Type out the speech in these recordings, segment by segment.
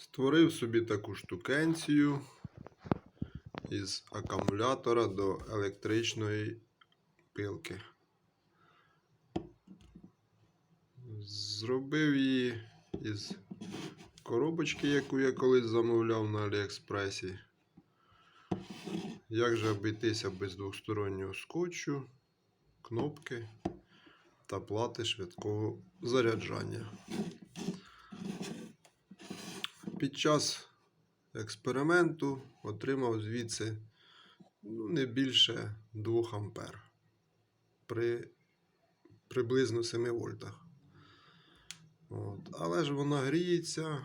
Створив собі таку штукенцію із акумулятора до електричної пилки. Зробив її із коробочки, яку я колись замовляв на Аліекспресі. Як же обійтися без двостороннього скотчу, кнопки та плати швидкого заряджання. Під час експерименту отримав звідси ну, не більше 2 ампер при приблизно 7 вольтах. От. Але ж вона гріється,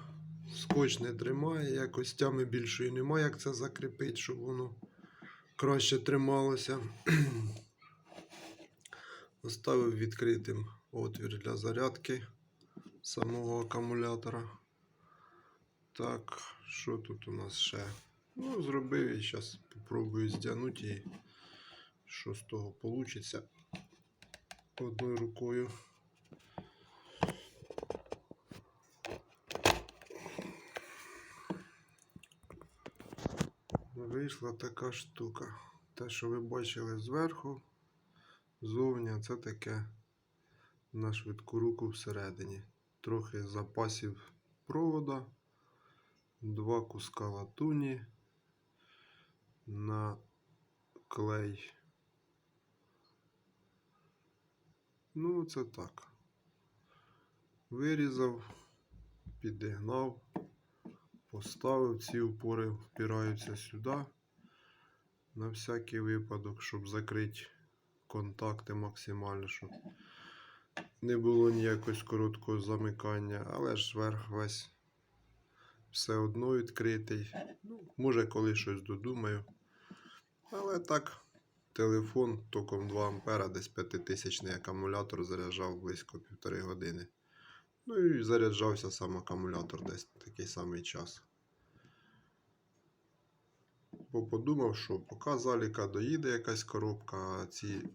скотч не тримає, якось тями більшої немає, як це закріпити, щоб воно краще трималося. Оставив відкритим отвір для зарядки самого акумулятора. Так, що тут у нас ще? Ну, зробив і зараз спробую здягнути і що з того вийде одною рукою. Вийшла така штука. Те, що ви бачили зверху, зовні це таке на швидку руку всередині. Трохи запасів провода, два куска латуні на клей. Ну, це так. Вирізав, підігнав, поставив, ці упори впираються сюди. На всякий випадок, щоб закрити контакти максимально, щоб не було ніякось короткого замикання, але ж верх весь все одно відкритий. Ну, може, коли щось додумаю. Але так, телефон током 2 ампера, десь 5000 акумулятор заряджав близько півтори години. Ну і заряджався сам акумулятор десь такий самий час. Бо подумав, що поки заліка доїде якась коробка, а ці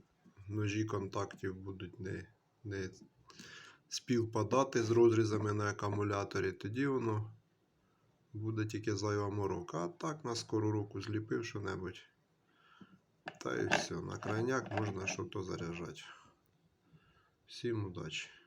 ножі контактів будуть не, не співпадати з розрізами на акумуляторі, тоді воно буде тільки зайва морока. А так на скору руку зліпив що-небудь. Та і все. На крайняк можна щось заряджати. Всім удачі!